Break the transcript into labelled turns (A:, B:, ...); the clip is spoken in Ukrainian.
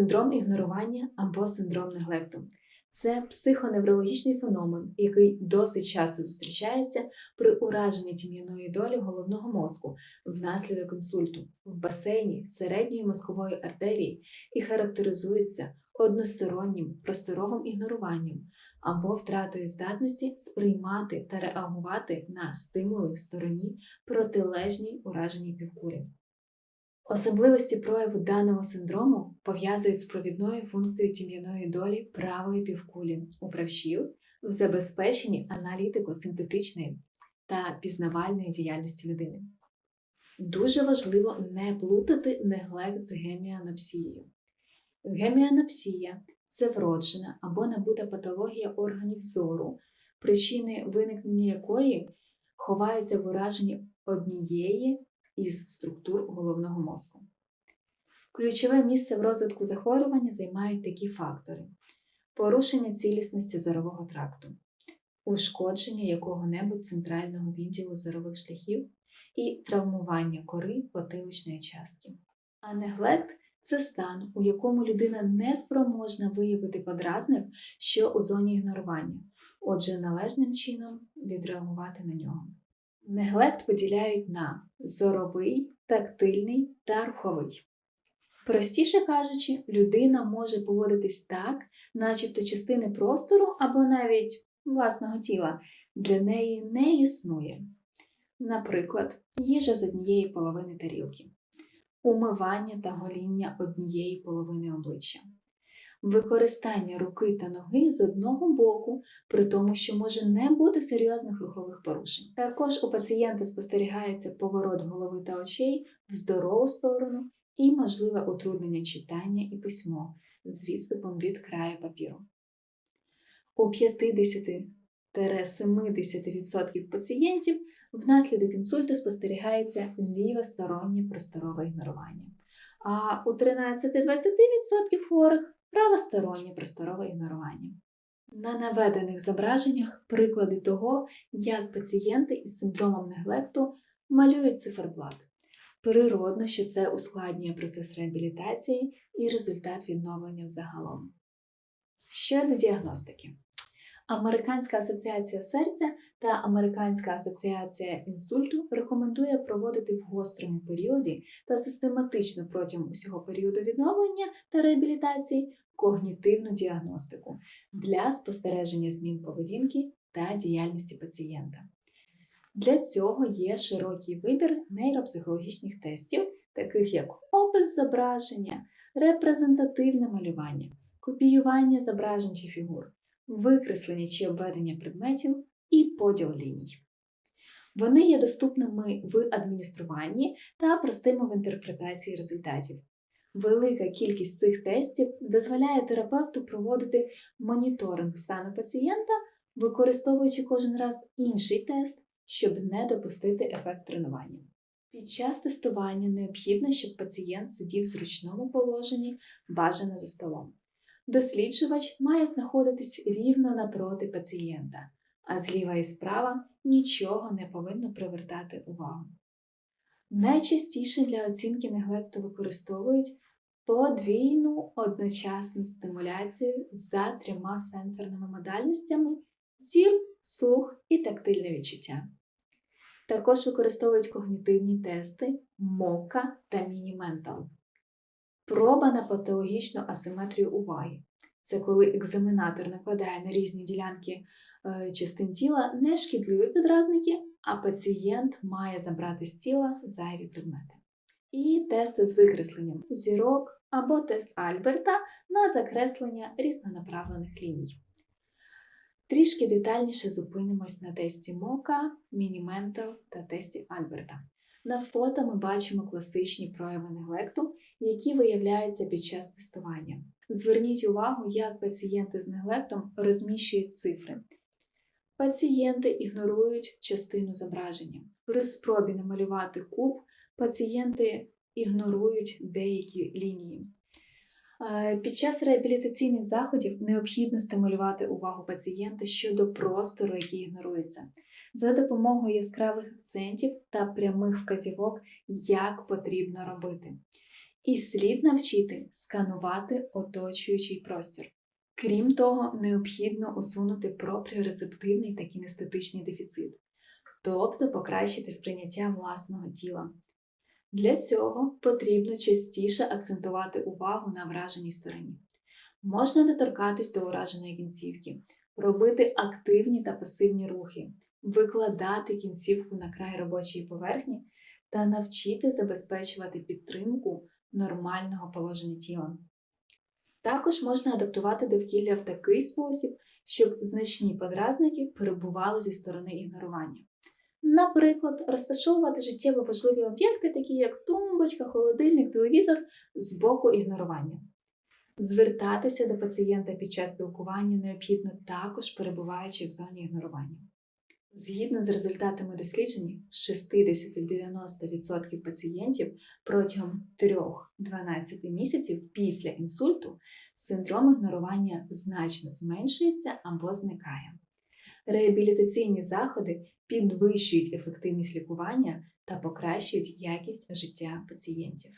A: Синдром ігнорування або синдром неглекту це психоневрологічний феномен, який досить часто зустрічається при ураженні тім'яної долі головного мозку внаслідок інсульту в басейні середньої мозкової артерії і характеризується одностороннім просторовим ігноруванням або втратою здатності сприймати та реагувати на стимули в стороні протилежній ураженій півкулі. Особливості прояву даного синдрому пов'язують з провідною функцією тім'яної долі правої півкулі у правшів в забезпеченні аналітико-синтетичної та пізнавальної діяльності людини. Дуже важливо не плутати неглект з геміанопсією. Геміанопсія це вроджена або набута патологія органів зору, причини виникнення якої ховаються в ураженні однієї із структур головного мозку. Ключове місце в розвитку захворювання займають такі фактори: порушення цілісності зорового тракту, ушкодження якого-небудь центрального відділу зорових шляхів і травмування кори потиличної частки. А неглект це стан, у якому людина не спроможна виявити подразник, що у зоні ігнорування, отже, належним чином відреагувати на нього. Неглект поділяють на зоровий, тактильний та руховий. Простіше кажучи, людина може поводитись так, начебто частини простору або навіть власного тіла для неї не існує. Наприклад, їжа з однієї половини тарілки, умивання та гоління однієї половини обличчя, використання руки та ноги з одного боку, при тому, що може не бути серйозних рухових порушень. Також у пацієнта спостерігається поворот голови та очей в здорову сторону і можливе утруднення читання і письмо з відступом від краю папіру. У 50-70% пацієнтів внаслідок інсульту спостерігається лівостороннє просторове ігнорування, а у 13-20% хворих правостороннє просторове ігнорування. На наведених зображеннях приклади того, як пацієнти із синдромом неглекту малюють циферблат. Природно, що це ускладнює процес реабілітації і результат відновлення взагалом. Щодо діагностики. Американська асоціація серця та Американська асоціація інсульту рекомендує проводити в гострому періоді та систематично протягом усього періоду відновлення та реабілітації когнітивну діагностику для спостереження змін поведінки та діяльності пацієнта. Для цього є широкий вибір нейропсихологічних тестів, таких як опис зображення, репрезентативне малювання, копіювання зображень чи фігур, викреслення чи обведення предметів і поділ ліній. Вони є доступними в адмініструванні та простими в інтерпретації результатів. Велика кількість цих тестів дозволяє терапевту проводити моніторинг стану пацієнта, використовуючи кожен раз інший тест, щоб не допустити ефект тренування. Під час тестування необхідно, щоб пацієнт сидів в зручному положенні, бажано за столом. Досліджувач має знаходитись рівно напроти пацієнта, а зліва і справа нічого не повинно привертати увагу. Найчастіше для оцінки неглекту використовують подвійну одночасну стимуляцію за трьома сенсорними модальностями зір, слух і тактильне відчуття. Також використовують когнітивні тести МОКА та Мініментал. Проба на патологічну асиметрію уваги. Це коли екзаменатор накладає на різні ділянки е, частин тіла не шкідливі підразники, а пацієнт має забрати з тіла зайві предмети. І тести з викресленням зірок або тест Альберта на закреслення різнонаправлених ліній. Трішки детальніше зупинимось на тесті Мока, Мініментал та тесті Альберта. На фото ми бачимо класичні прояви неглекту, які виявляються під час тестування. Зверніть увагу, як пацієнти з неглектом розміщують цифри. Пацієнти ігнорують частину зображення. При спробі намалювати куб пацієнти ігнорують деякі лінії. Е, Під час реабілітаційних заходів необхідно стимулювати увагу пацієнта щодо простору, який ігнорується, за допомогою яскравих акцентів та прямих вказівок, як потрібно робити. І слід навчити сканувати оточуючий простір. Крім того, необхідно усунути пропріорецептивний та кінестетичний дефіцит, тобто покращити сприйняття власного тіла. Для цього потрібно частіше акцентувати увагу на враженій стороні. Можна доторкатись до ураженої кінцівки, робити активні та пасивні рухи, викладати кінцівку на край робочої поверхні та навчити забезпечувати підтримку нормального положення тіла. Також можна адаптувати довкілля в такий спосіб, щоб значні подразники перебували зі сторони ігнорування. Наприклад, розташовувати життєво важливі об'єкти, такі як тумбочка, холодильник, телевізор, з боку ігнорування. Звертатися до пацієнта під час спілкування необхідно також перебуваючи в зоні ігнорування. Згідно з результатами досліджень, 60-90% пацієнтів протягом 3-12 місяців після інсульту синдром ігнорування значно зменшується або зникає. Реабілітаційні заходи підвищують ефективність лікування та покращують якість життя пацієнтів.